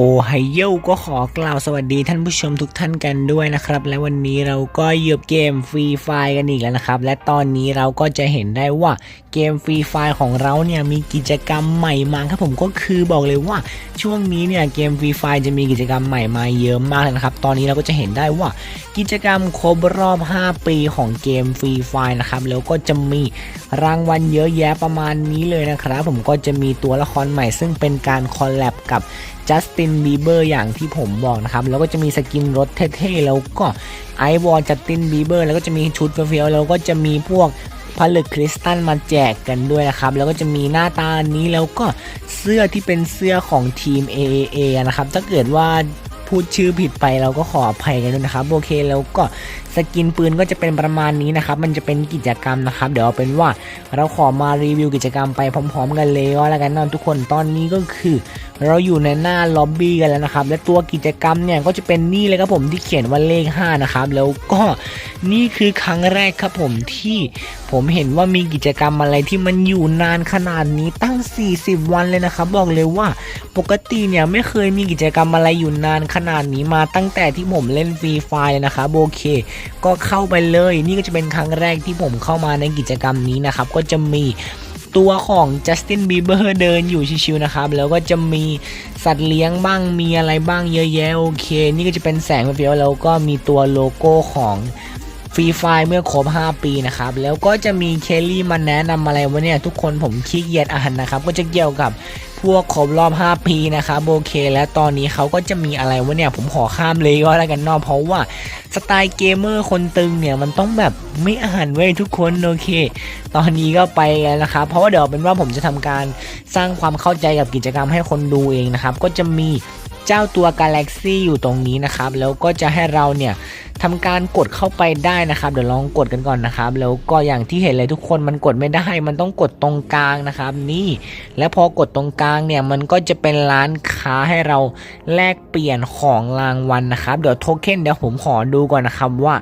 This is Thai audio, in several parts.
โอไฮโยก็ขอกล่าวสวัสดีท่านผู้ชมทุกท่านกันด้วยนะครับ และวันนี้เราก็เหยือบเกมฟรีไฟกันอีกแล้วนะครับ และตอนนี้เราก็จะเห็นได้ว่าเกมฟรีไฟของเราเนี่ยมีกิจกรรมใหม่มาครับผมก็คือบอกเลยว่าช่วงนี้เนี่ยเกมฟรีไฟจะมีกิจกรรมใหม่มาเยอะมากเลยนะครับ ตอนนี้เราก็จะเห็นได้ว่ากิจกรรมครบรอบ 5 ปีของเกมฟรีไฟนะครับแล้วก็จะมีรางวัลเยอะแยะประมาณนี้เลยนะครับ ผมก็จะมีตัวละครใหม่ซึ่งเป็นการคอลแลบกับ จัสตินบีเบอร์อย่างที่ผมบอกนะครับ แล้วก็จะมีสกินรถเท่ๆ แล้วก็ไอวอลจัสตินบีเบอร์แล้วก็จะมีชุดเฟี้ยวๆแล้วก็จะมีพวกผลึกคริสตัลมาแจกกันด้วยนะครับ แล้วก็จะมีหน้าตานนี้แล้วก็เสื้อที่เป็นเสื้อของทีม AAA นะครับ ถ้าเกิดว่าพูดชื่อผิดไปเราก็ขออภัยกันด้วยนะครับ โอเคแล้วก็ สกินปืนก็จะเป็นประมาณนี้นะครับ มันจะเป็นกิจกรรมนะครับ เดี๋ยวเอาเป็นว่าเราขอมารีวิวกิจกรรมไปพร้อม ๆ กันเลยก็แล้วกันนะทุกคนตอนนี้ก็คือ เราอยู่ในหน้าล็อบบี้กันแล้วนะครับ และตัวกิจกรรมเนี่ยก็จะเป็นนี่เลยครับผมที่เขียนว่าเลข5นะครับแล้วก็นี่คือครั้งแรกครับผมที่ผมเห็นว่ามีกิจกรรมอะไรที่มันอยู่นานขนาดนี้ตั้ง 40 วันเลยนะครับ บอกเลยว่าปกติเนี่ยไม่เคยมีกิจกรรมอะไรอยู่นานขนาดนี้มาตั้งแต่ที่ผมเล่นฟรีไฟเลยนะครับโอเคก็เข้าไปเลย นี่ก็จะเป็นครั้งแรกที่ผมเข้ามาในกิจกรรมนี้นะครับ ก็จะมีตัวของจัสตินบีเบอร์เดินอยู่ชิวๆนะครับ แล้วก็จะมีสัตว์เลี้ยงบ้างมีอะไรบ้างเยอะแยะโอเค นี่ก็จะเป็นแสงเฟียวแล้วก็มีตัวโลโก้ของฟรีไฟเมื่อครบ 5 ปีนะครับ แล้วก็จะมีเคลลี่มาแนะนำอะไรวะเนี่ยทุกคนผมขี้เกียจอ่านนะครับ ก็จะเกี่ยวกับพวกครบรอบ 5 ปีนะครับโอเค และตอนนี้เขาก็จะมีอะไรวะเนี่ยผมขอข้ามเลยก็แล้วกันเนอกเพราะว่า ไตล์เกมเมอร์คนตึงเนี่ยมันต้องแบบไม่อ่านเว้ยทุกคนโอเค ตอนนี้ก็ไปกันนะครับเพราะว่าเดี๋ยวเป็นว่าผมจะทำการสร้างความเข้าใจกับกิจกรรมให้คนดูเองนะครับ ก็จะมีเจ้าตัวกาแล็กซี่อยู่ตรงนี้นะครับ แล้วก็จะให้เราเนี่ย ทำการกดเข้าไปได้นะครับ เดี๋ยวลองกดกันก่อนนะครับ แล้วก็อย่างที่เห็นเลยทุกคนมันกดไม่ได้ มันต้องกดตรงกลางนะครับ นี่ แล้วพอกดตรงกลางเนี่ยมันก็จะเป็นร้านค้าให้เราแลกเปลี่ยนของรางวัลนะครับ เดี๋ยวโทเค็นเดี๋ยวผมขอดูก่อนนะครับว่า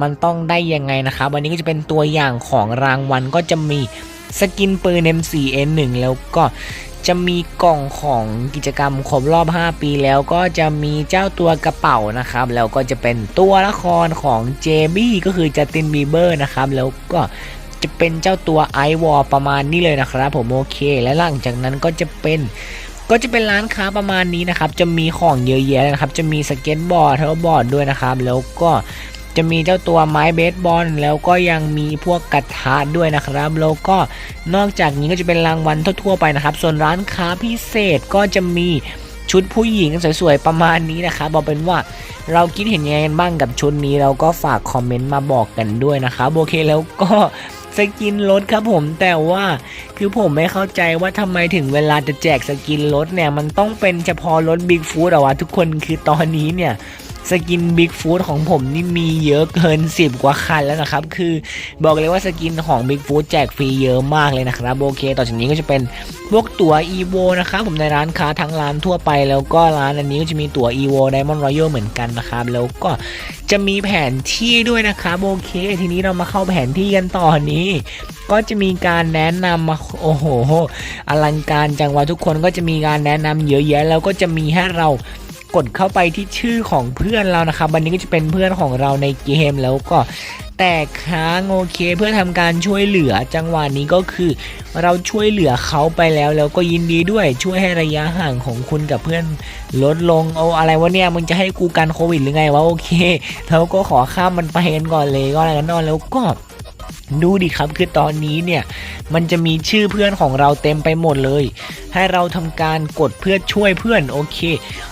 มันต้องได้ยังไงนะครับวันนี้ก็จะเป็นตัวอย่างของรางวัลก็จะมีสกินปืน M4N1 แล้วก็ จะมีกล่องของกิจกรรมครบรอบ 5 ปีแล้วก็จะมีเจ้าตัวกระเป๋านะครับ แล้วก็จะเป็นตัวละครของ JB ก็คือจัสตินบีเบอร์นะครับ แล้วก็จะเป็นเจ้าตัวไอวอลประมาณนี้เลยนะครับ ผมโอเค และหลังจากนั้นก็จะเป็นก็จะเป็นร้านค้าประมาณนี้นะครับ จะมีของเยอะแยะนะครับ จะมีสเก็ตบอร์ดเทอร์บอร์ดด้วยนะครับ แล้วก็ จะมีเจ้าตัวไม้เบสบอลแล้วก็ยังมีพวกกระทะด้วยนะครับ แล้วก็นอกจากนี้ก็จะเป็นรางวัลทั่วๆไปนะครับ ส่วนร้านค้าพิเศษก็จะมีชุดผู้หญิงสวยๆ ประมาณนี้นะครับบอกเป็นว่าเราคิดเห็นยังไงกันบ้างกับชุดนี้เราก็ฝากคอมเมนต์มาบอกกันด้วยนะครับโอเคแล้วก็สกินรถครับผมแต่ว่าคือผมไม่เข้าใจว่าทำไมถึงเวลาจะแจกสกินรถเนี่ย มันต้องเป็นเฉพาะรถบิ๊กฟูดอะวะทุกคนคือตอนนี้เนี่ย สกินบิ๊กฟูดของผมนี่มีเยอะเกิน 10 กว่าคันแล้วนะครับ คือบอกเลยว่าสกินของบิ๊กฟูดแจกฟรีเยอะมากเลยนะครับ โอเค ต่อจากนี้ก็จะเป็นพวกตั๋ว EVO นะครับ ผมในร้านค้าทั้งร้านทั่วไป แล้วก็ร้านอันนี้ก็จะมีตั๋ว EVO Diamond Royal เหมือนกันนะครับ แล้วก็จะมีแผนที่ด้วยนะครับ โอเค ทีนี้เรามาเข้าแผนที่กันต่อนี้ ก็จะมีการแนะนำมาโอ้โหอลังการจังวะทุกคนก็จะมีการแนะนำเยอะแยะ แล้วก็จะมีให้เรา กดเข้าไปที่ชื่อของเพื่อนเรานะครับวันนี้ก็จะเป็นเพื่อนของเราในเกมแล้วก็แตกค้างโอเคเพื่อทำการช่วยเหลือจังหวะนี้ก็คือ เราช่วยเหลือเขาไปแล้วแล้วก็ยินดีด้วยช่วยให้ระยะห่างของคุณกับเพื่อนลดลงเอาอะไรวะเนี่ยมึงจะให้กูกันโควิดหรือไงวะโอเคเราก็ขอข้ามมันไปกันก่อนเลยก็อะไรกันนอนแล้วก็ ดูดิครับคือตอนนี้เนี่ยมันจะมีชื่อเพื่อนของเราเต็มไปหมดเลย ให้เราทำการกดเพื่อช่วยเพื่อนโอเค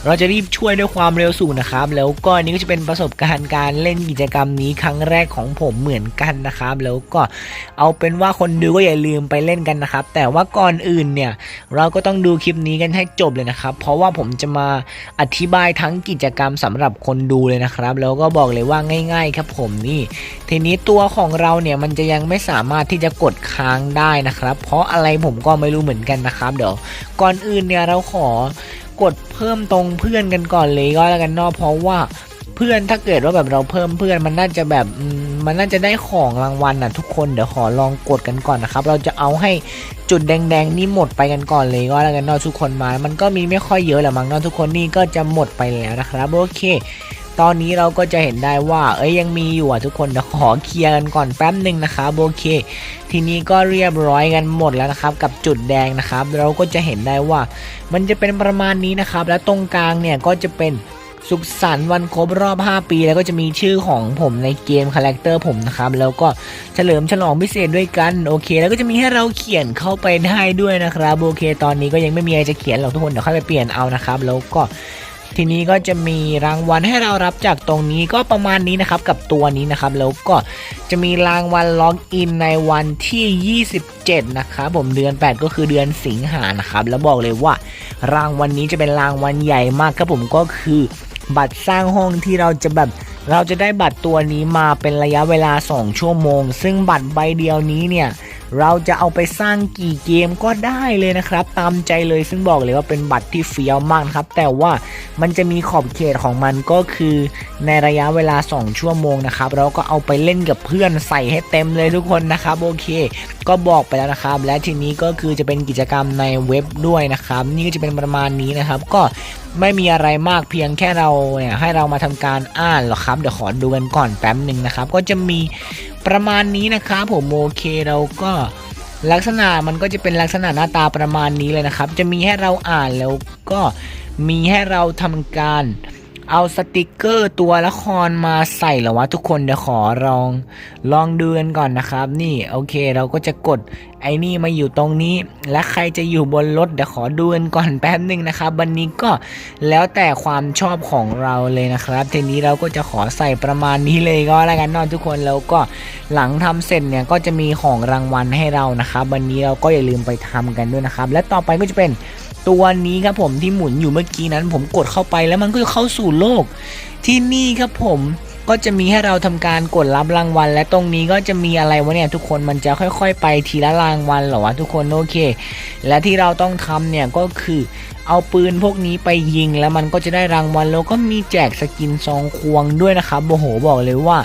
เราจะรีบช่วยด้วยความเร็วสูงนะครับ แล้วก็อันนี้ก็จะเป็นประสบการณ์การเล่นกิจกรรมนี้ครั้งแรกของผมเหมือนกันนะครับ แล้วก็เอาเป็นว่าคนดูก็อย่าลืมไปเล่นกันนะครับ แต่ว่าก่อนอื่นเนี่ยเราก็ต้องดูคลิปนี้กันให้จบเลยนะครับ เพราะว่าผมจะมาอธิบายทั้งกิจกรรมสำหรับคนดูเลยนะครับ แล้วก็บอกเลยว่าง่าย ๆ ครับผมนี่ ทีนี้ตัวของเราเนี่ยมันจะยังไม่สามารถที่จะกดค้างได้นะครับ เพราะอะไรผมก็ไม่รู้เหมือนกันนะครับเดี๋ยวก่อนอื่นเนี่ยเราขอกดเพิ่มตรงเพื่อนกันก่อนเลยก็แล้วกันเนอะเพราะว่าเพื่อนถ้าเกิดว่าแบบเราเพิ่มเพื่อนมันน่าจะแบบมันน่าจะได้ของรางวัลน่ะทุกคนเดี๋ยวขอลองกดกันก่อนนะครับ เราจะเอาให้จุดแดงๆนี่หมดไปกันก่อนเลยก็แล้วกันเนอะทุกคนมา มันก็มีไม่ค่อยเยอะแหละมั้งเนอะทุกคนนี่ก็จะหมดไปแล้วนะครับโอเค ตอนนี้เราก็จะเห็นได้ว่า เอ้ยยังมีอยู่อะทุกคนเดี๋ยวขอเคลียร์กันก่อนแป๊บหนึ่งนะครับโอเค ทีนี้ก็เรียบร้อยกันหมดแล้วนะครับ กับจุดแดงนะครับ เราก็จะเห็นได้ว่า มันจะเป็นประมาณนี้นะครับ และตรงกลางเนี่ยก็จะเป็นสุขสันต์วันครบรอบ 5 ปี แล้วก็จะมีชื่อของผมในเกมคาแรคเตอร์ผมนะครับ แล้วก็เฉลิมฉลองพิเศษด้วยกันโอเค แล้วก็จะมีให้เราเขียนเข้าไปได้ด้วยนะครับโอเค ตอนนี้ก็ยังไม่มีอะไรจะเขียนหรอกทุกคนเดี๋ยวค่อยไปเปลี่ยนเอานะครับ แล้วก็ ทีนี้ก็จะมีรางวัลให้เรารับจากตรงนี้ก็ประมาณนี้นะครับกับตัวนี้นะครับแล้วก็จะมีรางวัลล็อกอินในวันที่ 27 นะครับผมเดือน 8 ก็คือเดือนสิงหานะครับแล้วบอกเลยว่ารางวัลนี้จะเป็นรางวัลใหญ่มากครับผมก็คือบัตรสร้างห้องที่เราจะแบบเราจะได้บัตรตัวนี้มาเป็นระยะเวลา 2 ชั่วโมง ซึ่งบัตรใบเดียวนี้เนี่ย เราจะเอาไปสร้างกี่เกมก็ได้เลยนะครับ ตามใจเลยซึ่งบอกเลยว่าเป็นบัตรที่เฟี้ยวมากครับ แต่ว่ามันจะมีขอบเขตของมันก็คือในระยะเวลา 2 ชั่วโมงนะครับ เราก็เอาไปเล่นกับเพื่อนใส่ให้เต็มเลยทุกคนนะครับโอเค ก็บอกไปแล้วนะครับ และทีนี้ก็คือจะเป็นกิจกรรมในเว็บด้วยนะครับ นี่ก็จะเป็นประมาณนี้นะครับ ก็ไม่มีอะไรมากเพียงแค่เราเนี่ยให้เรามาทำการอ่านหรอกครับ เดี๋ยวขอดูกันก่อนแป๊บหนึ่งนะครับ ก็จะมีประมาณนี้นะครับผมโอเคเราก็ลักษณะมันก็จะเป็นลักษณะหน้าตาประมาณนี้เลยนะครับ จะมีให้เราอ่านแล้วก็มีให้เราทำการ เอาสติกเกอร์ตัวละครมาใส่เหรอวะทุกคนเดี๋ยวขอลอง ลองดูกันก่อนนะครับ นี่โอเคเราก็จะกดไอ้นี่มาอยู่ตรงนี้ และใครจะอยู่บนรถเดี๋ยวขอดูกันก่อนแป๊บหนึ่งนะครับวันนี้ก็แล้วแต่ความชอบของเราเลยนะครับ ทีนี้เราก็จะขอใส่ประมาณนี้เลยก็แล้วกันนอนทุกคนแล้วก็หลังทำเสร็จเนี่ยก็จะมีของรางวัลให้เรานะครับ วันนี้เราก็อย่าลืมไปทำกันด้วยนะครับ และต่อไปก็จะเป็น ตัวนี้ครับผมที่หมุนอยู่เมื่อกี้นั้น ผมกดเข้าไปแล้วมันก็จะเข้าสู่โลก ที่นี่ครับผมก็จะมีให้เราทำการกดรับรางวัล และตรงนี้ก็จะมีอะไรวะเนี่ยทุกคนมันจะค่อย ๆ ไปทีละรางวัลเหรอวะทุกคนโอเค และที่เราต้องทำเนี่ยก็คือ เอาปืนพวกนี้ไปยิงแล้วมันก็จะได้รางวัลแล้วก็มีแจกสกินซองควงด้วยนะครับโอ้โหบอกเลยว่า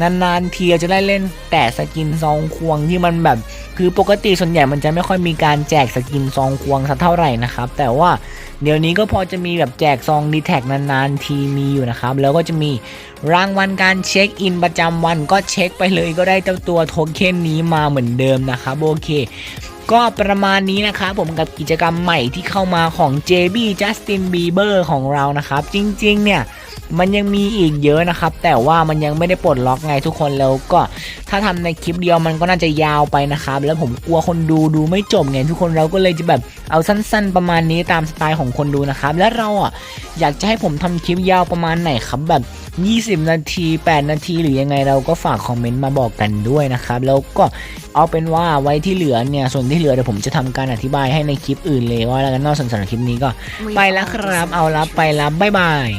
นานๆทีจะได้เล่นแต่สกินซองควงที่มันแบบ คือปกติส่วนใหญ่มันจะไม่ค่อยมีการแจกสกินซองควงสักเท่าไหร่นะครับ แต่ว่าเดี๋ยวนี้ก็พอจะมีแบบแจกซองดีแท็กนานๆทีมีอยู่นะครับ แล้วก็จะมีรางวัลการเช็คอินประจำวันก็เช็คไปเลยก็ได้เจ้าตัวโทเค็นนี้มาเหมือนเดิมนะครับโอเค ก็ประมาณนี้นะครับผมกับกิจกรรมใหม่ที่เข้ามาของ JB Justin Bieber ของเรานะครับ จริง ๆ เนี่ย มันยังมีอีกเยอะนะครับ แต่ว่ามันยังไม่ได้ปลดล็อกไงทุกคนแล้วก็ถ้าทำในคลิปเดียวมันก็น่าจะยาวไปนะครับ แล้วผมกลัวคนดูดูไม่จบไงทุกคนเราก็เลยจะแบบเอาสั้น ๆ ประมาณนี้ตามสไตล์ของคนดูนะครับ และเราอะอยากจะให้ผมทำคลิปยาวประมาณไหนครับแบบ 20 นาที 8 นาที หรือยังไงเราก็ฝากคอมเมนต์มาบอกกันด้วยนะครับ แล้วก็เอาเป็นว่าไว้ที่เหลือเนี่ย ส่วนที่เหลือเดี๋ยวผมจะทำการอธิบายให้ในคลิปอื่นเลยว่าแล้วกันนอกสำหรับคลิปนี้ก็ ไปแล้วครับ เอาละไปล้วบ๊ายบาย